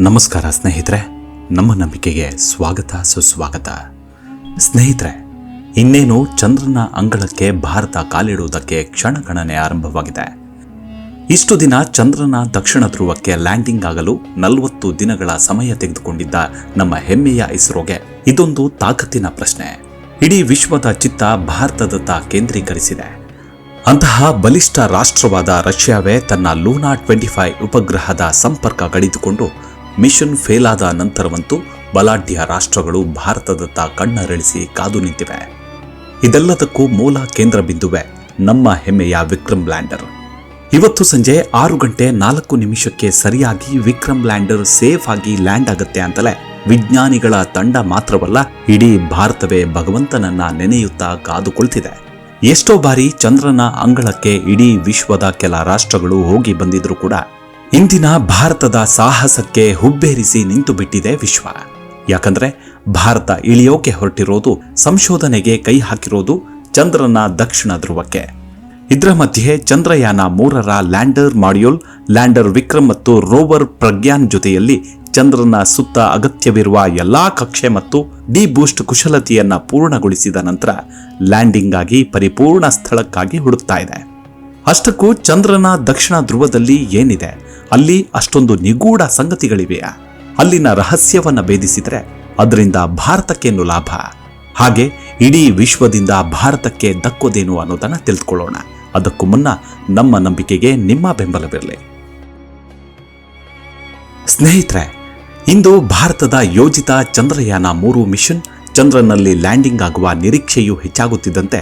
ನಮಸ್ಕಾರ ಸ್ನೇಹಿತರೆ, ನಮ್ಮ ನಂಬಿಕೆಗೆ ಸ್ವಾಗತ, ಸುಸ್ವಾಗತ. ಸ್ನೇಹಿತರೆ, ಇನ್ನೇನು ಚಂದ್ರನ ಅಂಗಳಕ್ಕೆ ಭಾರತ ಕಾಲಿಡುವುದಕ್ಕೆ ಕ್ಷಣಗಣನೆ ಆರಂಭವಾಗಿದೆ. ಇಷ್ಟು ದಿನ ಚಂದ್ರನ ದಕ್ಷಿಣ ಧ್ರುವಕ್ಕೆ ಲ್ಯಾಂಡಿಂಗ್ ಆಗಲು ನಲವತ್ತು ದಿನಗಳ ಸಮಯ ತೆಗೆದುಕೊಂಡಿದ್ದ ನಮ್ಮ ಹೆಮ್ಮೆಯ ಇಸ್ರೋಗೆ ಇದೊಂದು ತಾಕತ್ತಿನ ಪ್ರಶ್ನೆ. ಇಡೀ ವಿಶ್ವದ ಚಿತ್ತ ಭಾರತದತ್ತ ಕೇಂದ್ರೀಕರಿಸಿದೆ. ಅಂತಹ ಬಲಿಷ್ಠ ರಾಷ್ಟ್ರವಾದ ರಷ್ಯಾವೇ ತನ್ನ ಲೂನಾ ಟ್ವೆಂಟಿ ಫೈವ್ ಉಪಗ್ರಹದ ಸಂಪರ್ಕ ಕಡಿದುಕೊಂಡು ಮಿಷನ್ ಫೇಲ್ ಆದ ನಂತರವಂತೂ ಬಲಾಢ್ಯ ರಾಷ್ಟ್ರಗಳು ಭಾರತದತ್ತ ಕಣ್ಣರಳಿಸಿ ಕಾದು ನಿಂತಿವೆ. ಇದೆಲ್ಲದಕ್ಕೂ ಮೂಲ ಕೇಂದ್ರ ಬಿಂದುವೆ ನಮ್ಮ ಹೆಮ್ಮೆಯ ವಿಕ್ರಮ್ ಲ್ಯಾಂಡರ್. ಇವತ್ತು ಸಂಜೆ ಆರು ಗಂಟೆ ನಾಲ್ಕು ನಿಮಿಷಕ್ಕೆ ಸರಿಯಾಗಿ ವಿಕ್ರಮ್ ಲ್ಯಾಂಡರ್ ಸೇಫ್ ಆಗಿ ಲ್ಯಾಂಡ್ ಆಗುತ್ತೆ ಅಂತಲೇ ವಿಜ್ಞಾನಿಗಳ ತಂಡ ಮಾತ್ರವಲ್ಲ ಇಡೀ ಭಾರತವೇ ಭಗವಂತನನ್ನ ನೆನೆಯುತ್ತಾ ಕಾದು ಕುಳಿತಿದೆ. ಎಷ್ಟೋ ಬಾರಿ ಚಂದ್ರನ ಅಂಗಳಕ್ಕೆ ಇಡೀ ವಿಶ್ವದ ಕೆಲ ರಾಷ್ಟ್ರಗಳು ಹೋಗಿ ಬಂದಿದ್ರು ಕೂಡ ಇಂದಿನ ಭಾರತದ ಸಾಹಸಕ್ಕೆ ಹುಬ್ಬೇರಿಸಿ ನಿಂತು ಬಿಟ್ಟಿದೆ ವಿಶ್ವ. ಯಾಕಂದ್ರೆ ಭಾರತ ಇಳಿಯೋಕೆ ಹೊರಟಿರೋದು, ಸಂಶೋಧನೆಗೆ ಕೈ ಹಾಕಿರೋದು ಚಂದ್ರನ ದಕ್ಷಿಣ ಧ್ರುವಕ್ಕೆ. ಇದರ ಮಧ್ಯೆ ಚಂದ್ರಯಾನ ಮೂರರ ಲ್ಯಾಂಡರ್ ಮಾಡ್ಯೂಲ್, ಲ್ಯಾಂಡರ್ ವಿಕ್ರಮ್ ಮತ್ತು ರೋವರ್ ಪ್ರಜ್ಞಾನ್ ಜೊತೆಯಲ್ಲಿ ಚಂದ್ರನ ಸುತ್ತ ಅಗತ್ಯವಿರುವ ಎಲ್ಲಾ ಕಕ್ಷೆ ಮತ್ತು ಡಿ ಬೂಸ್ಟ್ ಕುಶಲತೆಯನ್ನು ಪೂರ್ಣಗೊಳಿಸಿದ ನಂತರ ಲ್ಯಾಂಡಿಂಗ್ ಆಗಿ ಪರಿಪೂರ್ಣ ಸ್ಥಳಕ್ಕಾಗಿ ಹುಡುಕ್ತಾ ಇದೆ. ಅಷ್ಟಕ್ಕೂ ಚಂದ್ರನ ದಕ್ಷಿಣ ಧ್ರುವದಲ್ಲಿ ಏನಿದೆ? ಅಲ್ಲಿ ಅಷ್ಟೊಂದು ನಿಗೂಢ ಸಂಗತಿಗಳಿವೆಯಾ ಅಲ್ಲಿನ ರಹಸ್ಯವನ್ನು ಭೇದಿಸಿದರೆ ಅದರಿಂದ ಭಾರತಕ್ಕೇನು ಲಾಭ? ಹಾಗೆ ಇಡೀ ವಿಶ್ವದಿಂದ ಭಾರತಕ್ಕೆ ದಕ್ಕೋದೇನು ಅನ್ನೋದನ್ನು ತಿಳಿದುಕೊಳ್ಳೋಣ ಅದಕ್ಕೂ ಮುನ್ನ ನಮ್ಮ ನಂಬಿಕೆಗೆ ನಿಮ್ಮ ಬೆಂಬಲವಿರಲಿ. ಸ್ನೇಹಿತರೆ, ಇಂದು ಭಾರತದ ಯೋಜಿತ ಚಂದ್ರಯಾನ ಮೂರು ಮಿಷನ್ ಚಂದ್ರನಲ್ಲಿ ಲ್ಯಾಂಡಿಂಗ್ ಆಗುವ ನಿರೀಕ್ಷೆಯು ಹೆಚ್ಚಾಗುತ್ತಿದ್ದಂತೆ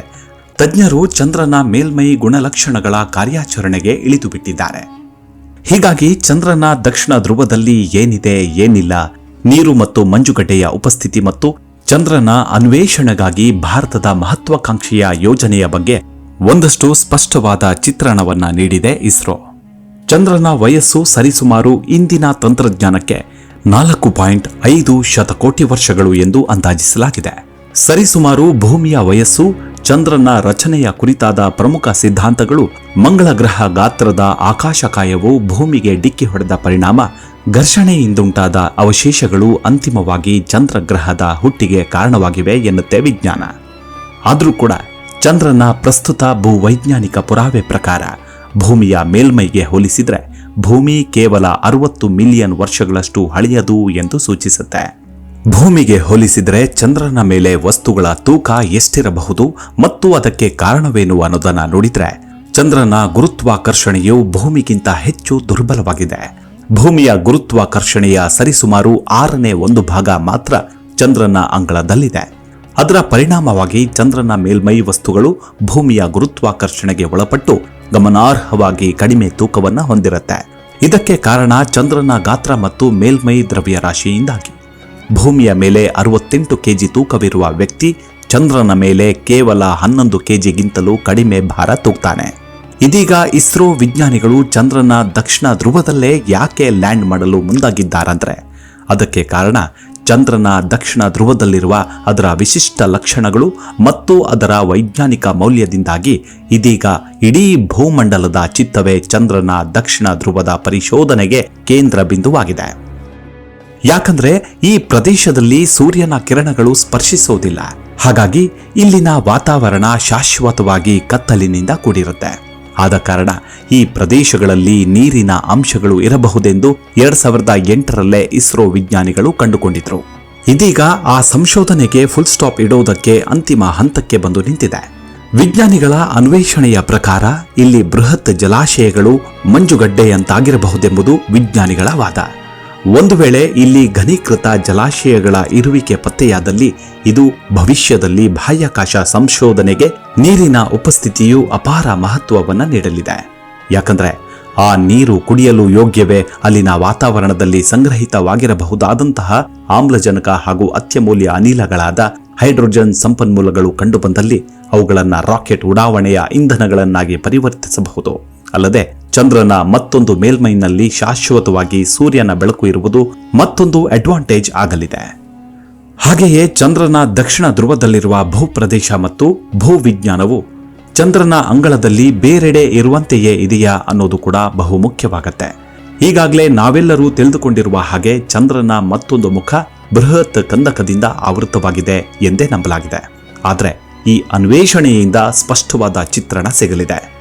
ತಜ್ಞರು ಚಂದ್ರನ ಮೇಲ್ಮೈ ಗುಣಲಕ್ಷಣಗಳ ಕಾರ್ಯಾಚರಣೆಗೆ ಇಳಿದು ಬಿಟ್ಟಿದ್ದಾರೆ ಹೀಗಾಗಿ ಚಂದ್ರನ ದಕ್ಷಿಣ ಧ್ರುವದಲ್ಲಿ ಏನಿದೆ ಏನಿಲ್ಲ, ನೀರು ಮತ್ತು ಮಂಜುಗಡ್ಡೆಯ ಉಪಸ್ಥಿತಿ ಮತ್ತು ಚಂದ್ರನ ಅನ್ವೇಷಣೆಗಾಗಿ ಭಾರತದ ಮಹತ್ವಾಕಾಂಕ್ಷೆಯ ಯೋಜನೆಯ ಬಗ್ಗೆ ಒಂದಷ್ಟು ಸ್ಪಷ್ಟವಾದ ಚಿತ್ರಣವನ್ನ ನೀಡಿದೆ ಇಸ್ರೋ. ಚಂದ್ರನ ವಯಸ್ಸು ಸರಿಸುಮಾರು ಇಂದಿನ ತಂತ್ರಜ್ಞಾನಕ್ಕೆ ನಾಲ್ಕು ಪಾಯಿಂಟ್ ಐದು ಶತಕೋಟಿ ವರ್ಷಗಳು ಎಂದು ಅಂದಾಜಿಸಲಾಗಿದೆ. ಸರಿಸುಮಾರು ಭೂಮಿಯ ವಯಸ್ಸು ಚಂದ್ರನ ರಚನೆಯ ಕುರಿತಾದ ಪ್ರಮುಖ ಸಿದ್ಧಾಂತಗಳು ಮಂಗಳ ಗ್ರಹ ಗಾತ್ರದ ಆಕಾಶಕಾಯವು ಭೂಮಿಗೆ ಡಿಕ್ಕಿ ಹೊಡೆದ ಪರಿಣಾಮ, ಘರ್ಷಣೆಯಿಂದುಂಟಾದ ಅವಶೇಷಗಳು ಅಂತಿಮವಾಗಿ ಚಂದ್ರಗ್ರಹದ ಹುಟ್ಟಿಗೆ ಕಾರಣವಾಗಿವೆ ಎನ್ನುತ್ತೆ ವಿಜ್ಞಾನ. ಆದರೂ ಕೂಡ ಚಂದ್ರನ ಪ್ರಸ್ತುತ ಭೂವೈಜ್ಞಾನಿಕ ಪುರಾವೆ ಪ್ರಕಾರ ಭೂಮಿಯ ಮೇಲ್ಮೈಗೆ ಹೋಲಿಸಿದರೆ ಭೂಮಿ ಕೇವಲ ಅರವತ್ತು ಮಿಲಿಯನ್ ವರ್ಷಗಳಷ್ಟು ಹಳೆಯದು ಎಂದು ಸೂಚಿಸುತ್ತೆ. ಭೂಮಿಗೆ ಹೋಲಿಸಿದರೆ ಚಂದ್ರನ ಮೇಲೆ ವಸ್ತುಗಳ ತೂಕ ಎಷ್ಟಿರಬಹುದು ಮತ್ತು ಅದಕ್ಕೆ ಕಾರಣವೇನು ಅನ್ನೋದನ್ನ ನೋಡಿದ್ರೆ ಚಂದ್ರನ ಗುರುತ್ವಾಕರ್ಷಣೆಯು ಭೂಮಿಗಿಂತ ಹೆಚ್ಚು ದುರ್ಬಲವಾಗಿದೆ. ಭೂಮಿಯ ಗುರುತ್ವಾಕರ್ಷಣೆಯ ಸರಿಸುಮಾರು ಆರನೇ ಒಂದು ಭಾಗ ಮಾತ್ರ ಚಂದ್ರನ ಅಂಗಳದಲ್ಲಿದೆ. ಅದರ ಪರಿಣಾಮವಾಗಿ ಚಂದ್ರನ ಮೇಲ್ಮೈ ವಸ್ತುಗಳು ಭೂಮಿಯ ಗುರುತ್ವಾಕರ್ಷಣೆಗೆ ಒಳಪಟ್ಟು ಗಮನಾರ್ಹವಾಗಿ ಕಡಿಮೆ ತೂಕವನ್ನು ಹೊಂದಿರುತ್ತೆ. ಇದಕ್ಕೆ ಕಾರಣ ಚಂದ್ರನ ಗಾತ್ರ ಮತ್ತು ಮೇಲ್ಮೈ ದ್ರವ್ಯರಾಶಿಯಿಂದಾಗಿ. ಭೂಮಿಯ ಮೇಲೆ ಅರವತ್ತೆಂಟು ಕೆಜಿ ತೂಕವಿರುವ ವ್ಯಕ್ತಿ ಚಂದ್ರನ ಮೇಲೆ ಕೇವಲ ಹನ್ನೊಂದು ಕೆಜಿಗಿಂತಲೂ ಕಡಿಮೆ ಭಾರ ತೂಗ್ತಾನೆ. ಇದೀಗ ಇಸ್ರೋ ವಿಜ್ಞಾನಿಗಳು ಚಂದ್ರನ ದಕ್ಷಿಣ ಧ್ರುವದಲ್ಲೇ ಯಾಕೆ ಲ್ಯಾಂಡ್ ಮಾಡಲು ಮುಂದಾಗಿದ್ದಾರಂದ್ರೆ, ಅದಕ್ಕೆ ಕಾರಣ ಚಂದ್ರನ ದಕ್ಷಿಣ ಧ್ರುವದಲ್ಲಿರುವ ಅದರ ವಿಶಿಷ್ಟ ಲಕ್ಷಣಗಳು ಮತ್ತು ಅದರ ವೈಜ್ಞಾನಿಕ ಮೌಲ್ಯದಿಂದಾಗಿ ಇದೀಗ ಇಡೀ ಭೂಮಂಡಲದ ಚಿತ್ತವೇ ಚಂದ್ರನ ದಕ್ಷಿಣ ಧ್ರುವದ ಪರಿಶೋಧನೆಗೆ ಕೇಂದ್ರ ಬಿಂದುವಾಗಿದೆ. ಯಾಕಂದ್ರೆ ಈ ಪ್ರದೇಶದಲ್ಲಿ ಸೂರ್ಯನ ಕಿರಣಗಳು ಸ್ಪರ್ಶಿಸೋದಿಲ್ಲ. ಹಾಗಾಗಿ ಇಲ್ಲಿನ ವಾತಾವರಣ ಶಾಶ್ವತವಾಗಿ ಕತ್ತಲಿನಿಂದ ಕೂಡಿರುತ್ತೆ. ಆದ ಕಾರಣ ಈ ಪ್ರದೇಶಗಳಲ್ಲಿ ನೀರಿನ ಅಂಶಗಳು ಇರಬಹುದೆಂದು ಎರಡ್ ಸಾವಿರದ ಎಂಟರಲ್ಲೇ ಇಸ್ರೋ ವಿಜ್ಞಾನಿಗಳು ಕಂಡುಕೊಂಡಿದ್ರು. ಇದೀಗ ಆ ಸಂಶೋಧನೆಗೆ ಫುಲ್ ಸ್ಟಾಪ್ ಇಡೋದಕ್ಕೆ ಅಂತಿಮ ಹಂತಕ್ಕೆ ಬಂದು ನಿಂತಿದೆ. ವಿಜ್ಞಾನಿಗಳ ಅನ್ವೇಷಣೆಯ ಪ್ರಕಾರ ಇಲ್ಲಿ ಬೃಹತ್ ಜಲಾಶಯಗಳು ಮಂಜುಗಡ್ಡೆಯಂತಾಗಿರಬಹುದೆಂಬುದು ವಿಜ್ಞಾನಿಗಳ ವಾದ. ಒಂದು ವೇಳೆ ಇಲ್ಲಿ ಘನೀಕೃತ ಜಲಾಶಯಗಳ ಇರುವಿಕೆ ಪತ್ತೆಯಾದಲ್ಲಿ ಇದು ಭವಿಷ್ಯದಲ್ಲಿ ಬಾಹ್ಯಾಕಾಶ ಸಂಶೋಧನೆಗೆ ನೀರಿನ ಉಪಸ್ಥಿತಿಯು ಅಪಾರ ಮಹತ್ವವನ್ನು ನೀಡಲಿದೆ. ಯಾಕಂದ್ರೆ ಆ ನೀರು ಕುಡಿಯಲು ಯೋಗ್ಯವೇ ಅಲ್ಲಿನ ವಾತಾವರಣದಲ್ಲಿ ಸಂಗ್ರಹಿತವಾಗಿರಬಹುದಾದಂತಹ ಆಮ್ಲಜನಕ ಹಾಗೂ ಅತ್ಯಮೂಲ್ಯ ಅನಿಲಗಳಾದ ಹೈಡ್ರೋಜನ್ ಸಂಪನ್ಮೂಲಗಳು ಕಂಡುಬಂದಲ್ಲಿ ಅವುಗಳನ್ನು ರಾಕೆಟ್ ಉಡಾವಣೆಯ ಇಂಧನಗಳನ್ನಾಗಿ ಪರಿವರ್ತಿಸಬಹುದು. ಅಲ್ಲದೆ ಚಂದ್ರನ ಮತ್ತೊಂದು ಮೇಲ್ಮೈನಲ್ಲಿ ಶಾಶ್ವತವಾಗಿ ಸೂರ್ಯನ ಬೆಳಕು ಇರುವುದು ಮತ್ತೊಂದು ಅಡ್ವಾಂಟೇಜ್ ಆಗಲಿದೆ. ಹಾಗೆಯೇ ಚಂದ್ರನ ದಕ್ಷಿಣ ಧ್ರುವದಲ್ಲಿರುವ ಭೂಪ್ರದೇಶ ಮತ್ತು ಭೂವಿಜ್ಞಾನವು ಚಂದ್ರನ ಅಂಗಳದಲ್ಲಿ ಬೇರೆಡೆ ಇರುವಂತೆಯೇ ಇದೆಯಾ ಅನ್ನೋದು ಕೂಡ ಬಹುಮುಖ್ಯವಾಗತ್ತೆ. ಈಗಾಗಲೇ ನಾವೆಲ್ಲರೂ ತಿಳಿದುಕೊಂಡಿರುವ ಹಾಗೆ ಚಂದ್ರನ ಮತ್ತೊಂದು ಮುಖ ಬೃಹತ್ ಕಂದಕದಿಂದ ಆವೃತವಾಗಿದೆ ಎಂದೇ ನಂಬಲಾಗಿದೆ. ಆದರೆ ಈ ಅನ್ವೇಷಣೆಯಿಂದ ಸ್ಪಷ್ಟವಾದ ಚಿತ್ರಣ ಸಿಗಲಿದೆ.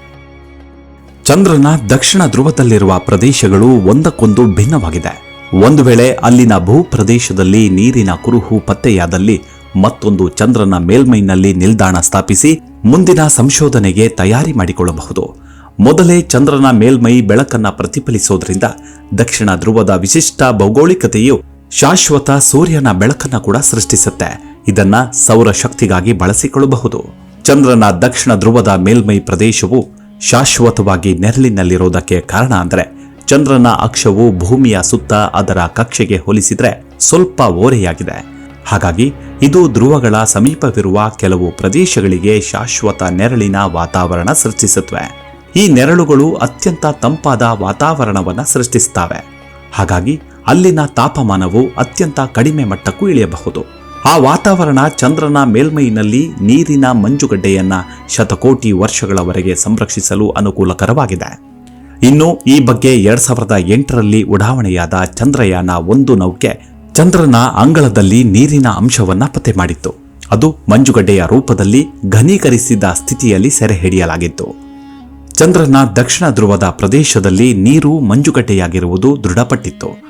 ಚಂದ್ರನ ದಕ್ಷಿಣ ಧ್ರುವದಲ್ಲಿರುವ ಪ್ರದೇಶಗಳು ಒಂದಕ್ಕೊಂದು ಭಿನ್ನವಾಗಿದೆ. ಒಂದು ವೇಳೆ ಅಲ್ಲಿನ ಭೂಪ್ರದೇಶದಲ್ಲಿ ನೀರಿನ ಕುರುಹು ಪತ್ತೆಯಾದಲ್ಲಿ ಮತ್ತೊಂದು ಚಂದ್ರನ ಮೇಲ್ಮೈನಲ್ಲಿ ನಿಲ್ದಾಣ ಸ್ಥಾಪಿಸಿ ಮುಂದಿನ ಸಂಶೋಧನೆಗೆ ತಯಾರಿ ಮಾಡಿಕೊಳ್ಳಬಹುದು. ಮೊದಲೇ ಚಂದ್ರನ ಮೇಲ್ಮೈ ಬೆಳಕನ್ನು ಪ್ರತಿಫಲಿಸೋದ್ರಿಂದ ದಕ್ಷಿಣ ಧ್ರುವದ ವಿಶಿಷ್ಟ ಭೌಗೋಳಿಕತೆಯು ಶಾಶ್ವತ ಸೂರ್ಯನ ಬೆಳಕನ್ನ ಕೂಡ ಸೃಷ್ಟಿಸುತ್ತೆ. ಇದನ್ನ ಸೌರಶಕ್ತಿಗಾಗಿ ಬಳಸಿಕೊಳ್ಳಬಹುದು. ಚಂದ್ರನ ದಕ್ಷಿಣ ಧ್ರುವದ ಮೇಲ್ಮೈ ಪ್ರದೇಶವು ಶಾಶ್ವತವಾಗಿ ನೆರಳಿನಲ್ಲಿರೋದಕ್ಕೆ ಕಾರಣ ಅಂದರೆ ಚಂದ್ರನ ಅಕ್ಷವು ಭೂಮಿಯ ಸುತ್ತ ಅದರ ಕಕ್ಷೆಗೆ ಹೋಲಿಸಿದರೆ ಸ್ವಲ್ಪ ಓರೆಯಾಗಿದೆ. ಹಾಗಾಗಿ ಇದು ಧ್ರುವಗಳ ಸಮೀಪವಿರುವ ಕೆಲವು ಪ್ರದೇಶಗಳಿಗೆ ಶಾಶ್ವತ ನೆರಳಿನ ವಾತಾವರಣ ಸೃಷ್ಟಿಸುತ್ತವೆ. ಈ ನೆರಳುಗಳು ಅತ್ಯಂತ ತಂಪಾದ ವಾತಾವರಣವನ್ನು ಸೃಷ್ಟಿಸುತ್ತವೆ. ಹಾಗಾಗಿ ಅಲ್ಲಿನ ತಾಪಮಾನವು ಅತ್ಯಂತ ಕಡಿಮೆ ಮಟ್ಟಕ್ಕೂ ಇಳಿಯಬಹುದು. ಆ ವಾತಾವರಣ ಚಂದ್ರನ ಮೇಲ್ಮೈನಲ್ಲಿ ನೀರಿನ ಮಂಜುಗಡ್ಡೆಯನ್ನ ಶತಕೋಟಿ ವರ್ಷಗಳವರೆಗೆ ಸಂರಕ್ಷಿಸಲು ಅನುಕೂಲಕರವಾಗಿದೆ. ಇನ್ನು ಈ ಬಗ್ಗೆ ಎರಡ್ ಸಾವಿರದ ಎಂಟರಲ್ಲಿ ಉಡಾವಣೆಯಾದ ಚಂದ್ರಯಾನ ಒಂದು ನೌಕೆ ಚಂದ್ರನ ಅಂಗಳದಲ್ಲಿ ನೀರಿನ ಅಂಶವನ್ನ ಪತ್ತೆ ಮಾಡಿತ್ತು. ಅದು ಮಂಜುಗಡ್ಡೆಯ ರೂಪದಲ್ಲಿ ಘನೀಕರಿಸಿದ ಸ್ಥಿತಿಯಲ್ಲಿ ಸೆರೆ ಹಿಡಿಯಲಾಗಿತ್ತು. ಚಂದ್ರನ ದಕ್ಷಿಣ ಧ್ರುವದ ಪ್ರದೇಶದಲ್ಲಿ ನೀರು ಮಂಜುಗಡ್ಡೆಯಾಗಿರುವುದು ದೃಢಪಟ್ಟಿತ್ತು.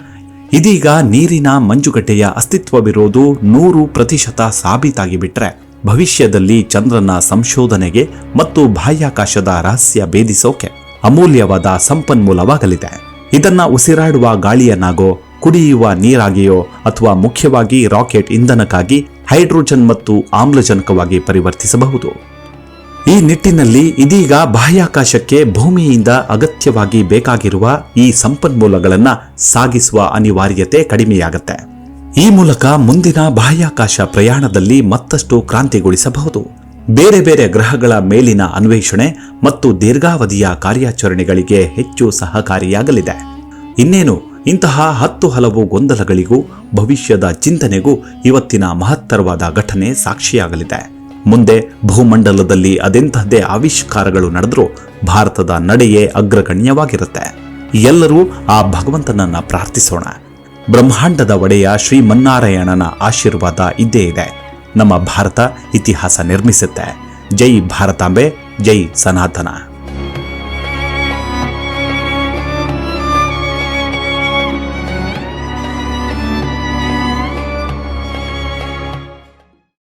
ಇದೀಗ ನೀರಿನ ಮಂಜುಗಡ್ಡೆಯ ಅಸ್ತಿತ್ವವಿರೋದು ನೂರು ಪ್ರತಿಶತ ಸಾಬೀತಾಗಿಬಿಟ್ರೆ. ಭವಿಷ್ಯದಲ್ಲಿ ಚಂದ್ರನ ಸಂಶೋಧನೆಗೆ ಮತ್ತು ಬಾಹ್ಯಾಕಾಶದ ರಹಸ್ಯ ಭೇದಿಸೋಕೆ ಅಮೂಲ್ಯವಾದ ಸಂಪನ್ಮೂಲವಾಗಲಿದೆ. ಇದನ್ನ ಉಸಿರಾಡುವ ಗಾಳಿಯನ್ನಾಗೋ ಕುಡಿಯುವ ನೀರಾಗಿಯೋ ಅಥವಾ ಮುಖ್ಯವಾಗಿ ರಾಕೆಟ್ ಇಂಧನಕ್ಕಾಗಿ ಹೈಡ್ರೋಜನ್ ಮತ್ತು ಆಮ್ಲಜನಕವಾಗಿ ಪರಿವರ್ತಿಸಬಹುದು. ಈ ನಿಟ್ಟಿನಲ್ಲಿ ಇದೀಗ ಬಾಹ್ಯಾಕಾಶಕ್ಕೆ ಭೂಮಿಯಿಂದ ಅಗತ್ಯವಾಗಿ ಬೇಕಾಗಿರುವ ಈ ಸಂಪನ್ಮೂಲಗಳನ್ನು ಸಾಗಿಸುವ ಅನಿವಾರ್ಯತೆ ಕಡಿಮೆಯಾಗುತ್ತೆ. ಈ ಮೂಲಕ ಮುಂದಿನ ಬಾಹ್ಯಾಕಾಶ ಪ್ರಯಾಣದಲ್ಲಿ ಮತ್ತಷ್ಟು ಕ್ರಾಂತಿಗೊಳಿಸಬಹುದು. ಬೇರೆ ಬೇರೆ ಗ್ರಹಗಳ ಮೇಲಿನ ಅನ್ವೇಷಣೆ ಮತ್ತು ದೀರ್ಘಾವಧಿಯ ಕಾರ್ಯಾಚರಣೆಗಳಿಗೆ ಹೆಚ್ಚು ಸಹಕಾರಿಯಾಗಲಿದೆ. ಇನ್ನೇನು, ಇಂತಹ ಹತ್ತು ಹಲವು ಗೊಂದಲಗಳಿಗೂ ಭವಿಷ್ಯದ ಚಿಂತನೆಗೂ ಇವತ್ತಿನ ಮಹತ್ತರವಾದ ಘಟನೆ ಸಾಕ್ಷಿಯಾಗಲಿದೆ. ಮುಂದೆ ಭೂಮಂಡಲದಲ್ಲಿ ಅದೆಂತಹದ್ದೇ ಆವಿಷ್ಕಾರಗಳು ನಡೆದರೂ ಭಾರತದ ನಡೆಯೇ ಅಗ್ರಗಣ್ಯವಾಗಿರುತ್ತೆ. ಎಲ್ಲರೂ ಆ ಭಗವಂತನನ್ನ ಪ್ರಾರ್ಥಿಸೋಣ. ಬ್ರಹ್ಮಾಂಡದ ಒಡೆಯ ಶ್ರೀಮನ್ನಾರಾಯಣನ ಆಶೀರ್ವಾದ ಇದ್ದೇ ಇದೆ. ನಮ್ಮ ಭಾರತ ಇತಿಹಾಸ ನಿರ್ಮಿಸುತ್ತೆ. ಜೈ ಭಾರತಾಂಬೆ, ಜೈ ಸನಾತನ.